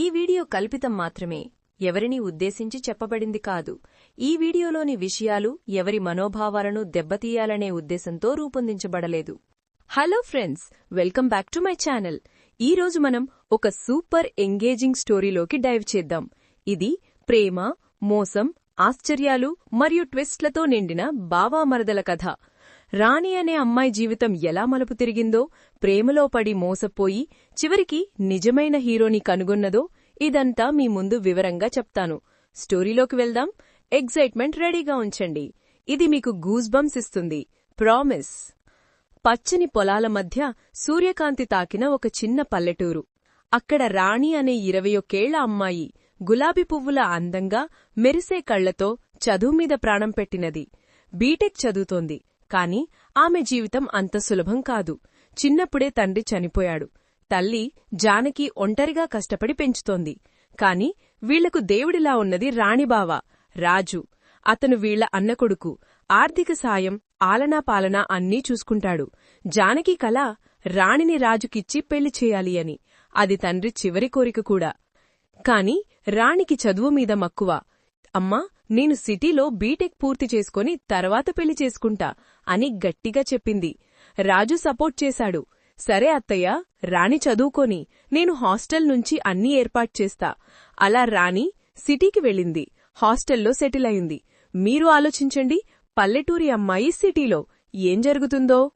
ఈ వీడియో కల్పితం మాత్రమే. ఎవరినీ ఉద్దేశించి చెప్పబడింది కాదు. ఈ వీడియోలోని విషయాలు ఎవరి మనోభావాలను దెబ్బతీయాలనే ఉద్దేశంతో రూపొందించబడలేదు. Hello friends welcome back to my channel ఈ రోజు మనం ఒక సూపర్ ఎంగేజింగ్ స్టోరీలోకి డైవ్ చేద్దాం. ఇది ప్రేమ మోసం ఆశ్చర్యాలు మరియు ట్విస్ట్లతో నిండిన బావామరదల కథ. రాణి అనే అమ్మాయి జీవితం ఎలా మలుపు తిరిగిందో ప్రేమలో పడి మోసపోయి చివరికి నిజమైన హీరోని కనుగొన్నదో ఇదంతా మీ ముందు వివరంగా చెప్తాను. స్టోరీలోకి వెళ్దాం. ఎగ్జైట్మెంట్ రెడీగా ఉంచండి. ఇది మీకు గూస్ బంప్స్ ఇస్తుంది. ప్రామిస్. పచ్చని పొలాల మధ్య సూర్యకాంతి తాకిన ఒక చిన్న పల్లెటూరు. అక్కడ రాణి అనే ఇరవయొక్కేళ్ళ అమ్మాయి గులాబీ పువ్వుల అందంగా మెరిసే కళ్ళతో చదువుమీద ప్రాణం పెట్టినది. బీటెక్ చదువుతోంది. కాని ఆమె జీవితం అంత సులభం కాదు. చిన్నప్పుడే తండ్రి చనిపోయాడు. తల్లి జానకి ఒంటరిగా కష్టపడి పెంచుతోంది. కాని వీళ్ళకు దేవుడిలా ఉన్నది రాణిబావ రాజు. అతను వీళ్ళ అన్నకొడుకు ఆర్థిక సాయం ఆలనా పాలనా అన్నీ చూసుకుంటాడు. జానకి కల రాణిని రాజుకిచ్చి పెళ్ళి చేయాలి అని. అది తండ్రి చివరి కోరిక కూడా. కాని రాణికి చదువు మీద మక్కువ. అమ్మా నేను సిటీలో బీటెక్ పూర్తి చేసుకుని తర్వాత పెళ్ళి చేసుకుంటా అని గట్టిగా చెప్పింది. రాజు సపోర్ట్ చేశాడు. సరే అత్తయ్య రాణి చదువుకొని నేను హాస్టల్ నుంచి అన్నీ ఏర్పాటు చేస్తా. అలా రాణి సిటీకి వెళ్ళింది. హాస్టల్లో సెటిల్ అయింది. మీరు ఆలోచించండి పల్లెటూరి అమ్మాయి సిటీలో ఏం జరుగుతుందో?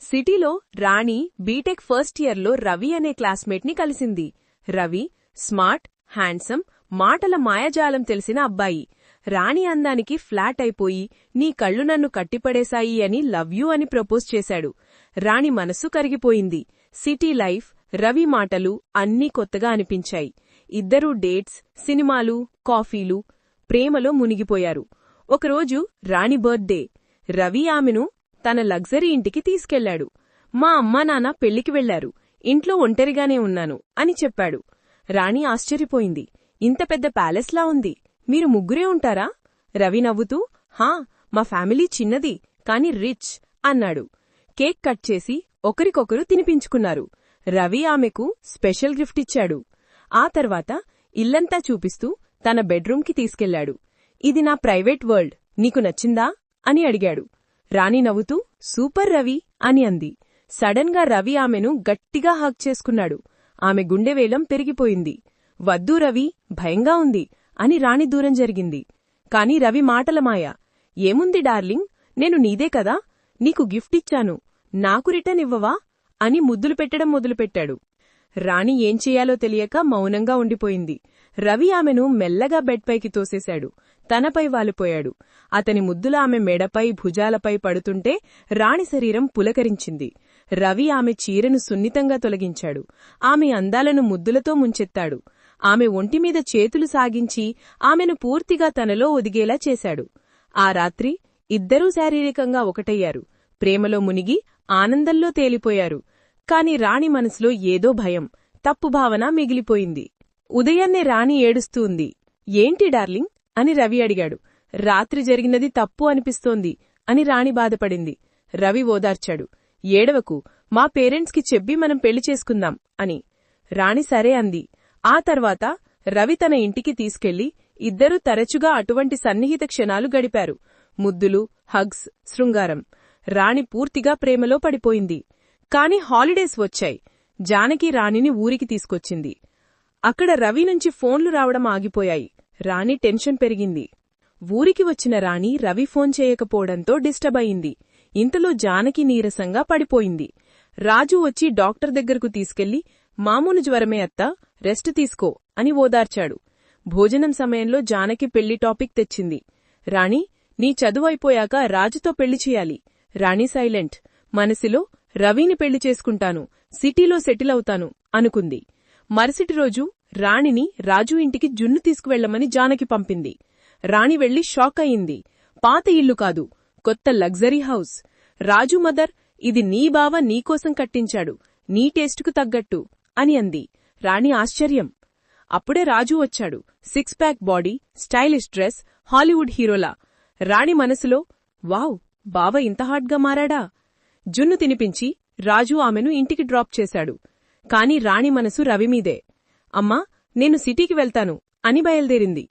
సిటీలో రాణి బీటెక్ ఫస్ట్ ఇయర్లో రవి అనే క్లాస్మేట్ని కలిసింది. రవి స్మార్ట్ హ్యాండ్సమ్ మాటల మాయజాలం తెలిసిన అబ్బాయి. రాణి అందానికి ఫ్లాట్ అయిపోయి నీ కళ్ళు నన్ను కట్టిపడేశాయి అని లవ్ యూ అని ప్రపోజ్ చేశాడు. రాణి మనసు కరిగిపోయింది. సిటీ లైఫ్ రవి మాటలు అన్నీ కొత్తగా అనిపించాయి. ఇద్దరూ డేట్స్ సినిమాలు కాఫీలు ప్రేమలో మునిగిపోయారు. ఒకరోజు రాణి బర్త్డే. రవి ఆమెను తన లగ్జరీ ఇంటికి తీసుకెళ్ళాడు. మా అమ్మా నాన్న పెళ్ళికి వెళ్ళారు. ఇంట్లో ఒంటరిగానే ఉన్నాను అని చెప్పాడు. రాణి ఆశ్చర్యపోయింది. ఇంత పెద్ద ప్యాలెస్లా ఉంది. మీరు ముగ్గురే ఉంటారా? రవి నవ్వుతూ హా మా ఫ్యామిలీ చిన్నది కాని రిచ్ అన్నాడు. కేక్ కట్ చేసి ఒకరికొకరు తినిపించుకున్నారు. రవి ఆమెకు స్పెషల్ గిఫ్ట్ ఇచ్చాడు. ఆ తర్వాత ఇల్లంతా చూపిస్తూ తన బెడ్రూంకి తీసుకెళ్ళాడు. ఇది నా ప్రైవేట్ వరల్డ్ నీకు నచ్చిందా? అని అడిగాడు. రాణి నవ్వుతూ సూపర్ రవి అని అంది. సడన్గా రవి ఆమెను గట్టిగా హక్ చేసుకున్నాడు. ఆమె గుండెవేలం పెరిగిపోయింది. వద్దు రవి భయంగా ఉంది అని రాణి దూరం జరిగింది. కాని రవి మాటలమాయ ఏముంది డార్లింగ్? నేను నీదే కదా? నీకు గిఫ్ట్ ఇచ్చాను. నాకు రిటర్న్ ఇవ్వవా? అని ముద్దులు పెట్టడం మొదలుపెట్టాడు. రాణి ఏం చెయ్యాలో తెలియక మౌనంగా ఉండిపోయింది. రవి ఆమెను మెల్లగా బెడ్పైకి తోసేశాడు. తనపై వాలిపోయాడు. అతని ముద్దుల ఆమె మెడపై భుజాలపై పడుతుంటే రాణి శరీరం పులకరించింది. రవి ఆమె చీరను సున్నితంగా తొలగించాడు. ఆమె అందాలను ముద్దులతో ముంచెత్తాడు. ఆమె ఒంటిమీద చేతులు సాగించి ఆమెను పూర్తిగా తనలో ఒదిగేలా చేశాడు. ఆ రాత్రి ఇద్దరూ శారీరకంగా ఒకటయ్యారు. ప్రేమలో మునిగి ఆనందంలో తేలిపోయారు. కాని రాణి మనసులో ఏదో భయం తప్పు భావన మిగిలిపోయింది. ఉదయాన్నే రాణి ఏడుస్తూ ఉంది. ఏంటి డార్లింగ్? అని రవి అడిగాడు. రాత్రి జరిగినది తప్పు అనిపిస్తోంది అని రాణి బాధపడింది. రవి ఓదార్చాడు. ఏడవకు మా పేరెంట్స్కి చెప్పి మనం పెళ్ళి చేసుకుందాం అని. రాణి సరే అంది. ఆ తర్వాత రవి తన ఇంటికి తీసుకెళ్ళి ఇద్దరూ తరచుగా అటువంటి సన్నిహిత క్షణాలు గడిపారు. ముద్దులు హగ్స్ శృంగారం. రాణి పూర్తిగా ప్రేమలో పడిపోయింది. కాని హాలిడేస్ వచ్చాయి. జానకి రాణిని ఊరికి తీసుకొచ్చింది. అక్కడ రవి నుంచి ఫోన్లు రావడం ఆగిపోయాయి. రాణి టెన్షన్ పెరిగింది. ఊరికి వచ్చిన రాణి రవి ఫోన్ చేయకపోవడంతో డిస్టర్బ్ అయింది. ఇంతలో జానకి నీరసంగా పడిపోయింది. రాజు వచ్చి డాక్టర్ దగ్గరకు తీసుకెళ్ళి మామూలు జ్వరమే అత్త రెస్ట్ తీసుకో అని ఓదార్చాడు. భోజనం సమయంలో జానకి పెళ్ళి టాపిక్ తెచ్చింది. రాణి నీ చదువైపోయాక రాజుతో పెళ్ళి చేయాలి. రాణి సైలెంట్. మనసులో రవిని పెళ్ళి చేసుకుంటాను. సిటీలో సెటిల్ అవుతాను అనుకుంది. మరుసటి రోజు రాణిని రాజు ఇంటికి జున్ను తీసుకువెళ్ళమని జానకి పంపింది. రాణి వెళ్ళి షాక్ అయింది పాత ఇల్లు కాదు కొత్త లగ్జరీ హౌస్. రాజు మదర్ ఇది నీ బావ నీకోసం కట్టించాడు. నీ టేస్టుకు తగ్గట్టు. అని అంది. రాణి ఆశ్చర్యం. అప్పుడే రాజు వచ్చాడు. Six pack body stylish dress Hollywood హీరోలా. రాణి మనసులో వావ్ బావ ఇంత హాట్గా మారాడా? జున్ను తినిపించి రాజు ఆమెను ఇంటికి డ్రాప్ చేశాడు. కాని రాణి మనసు రవిమీదే అమ్మా నేను సిటీకి వెళ్తాను అని బయల్దేరింది.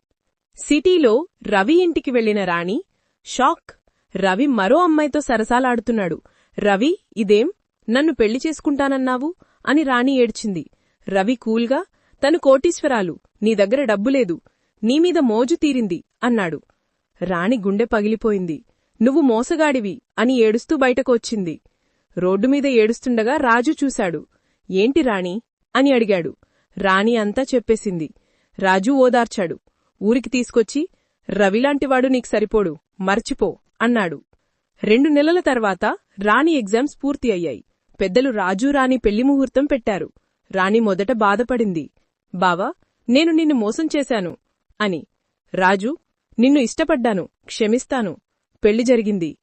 సిటీలో రవి ఇంటికి వెళ్ళిన రాణి షాక్ రవి మరో అమ్మాయితో సరసాలాడుతున్నాడు. రవి ఇదేం? నన్ను పెళ్ళి చేసుకుంటానన్నావు? అని రాణి ఏడ్చింది. రవి కూల్గా తను కోటీశ్వరాలు నీ దగ్గర డబ్బులేదు నీమీద మోజు తీరింది అన్నాడు. రాణి గుండె పగిలిపోయింది. నువ్వు మోసగాడివి అని ఏడుస్తూ బయటకు వచ్చింది. రోడ్డుమీద ఏడుస్తుండగా రాజు చూశాడు. ఏంటి రాణి? అని అడిగాడు. రాణి అంతా చెప్పేసింది. రాజు ఓదార్చాడు. ఊరికి తీసుకొచ్చి రవిలాంటివాడు నీకు సరిపోడు మర్చిపో అన్నాడు. రెండు నెలల తర్వాత రాణి ఎగ్జామ్స్ పూర్తి అయ్యాయి. పెద్దలు రాజు రాణి పెళ్ళి ముహూర్తం పెట్టారు. రాణి మొదట బాధపడింది. బావా నేను నిన్ను మోసం చేశాను అని. రాజు నిన్ను ఇష్టపడ్డాను క్షమిస్తాను. పెళ్ళి జరిగింది.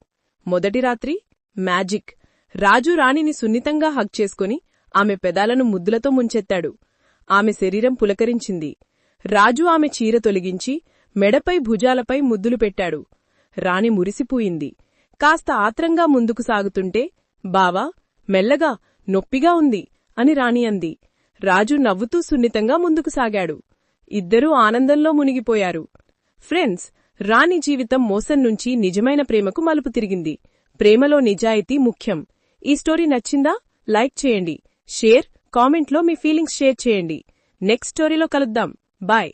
మొదటి రాత్రి మ్యాజిక్. రాజు రాణిని సున్నితంగా హగ్ చేసుకుని ఆమె పెదాలను ముద్దులతో ముంచెత్తాడు. ఆమె శరీరం పులకరించింది. రాజు ఆమె చీర తొలగించి మెడపై భుజాలపై ముద్దులు పెట్టాడు. రాణి మురిసిపోయింది. కాస్త ఆత్రంగా ముందుకు సాగుతుంటే బావా మెల్లగా నొప్పిగా ఉంది అని రాణి అంది. రాజు నవ్వుతూ సున్నితంగా ముందుకు సాగాడు. ఇద్దరూ ఆనందంలో మునిగిపోయారు. ఫ్రెండ్స్ రాణి జీవితం మోసం నుంచి నిజమైన ప్రేమకు మలుపు తిరిగింది. ప్రేమలో నిజాయితీ ముఖ్యం. ఈ స్టోరీ నచ్చిందా? లైక్ చేయండి. షేర్ కామెంట్లో మీ ఫీలింగ్స్ షేర్ చేయండి. నెక్స్ట్ స్టోరీలో కలుద్దాం. బాయ్.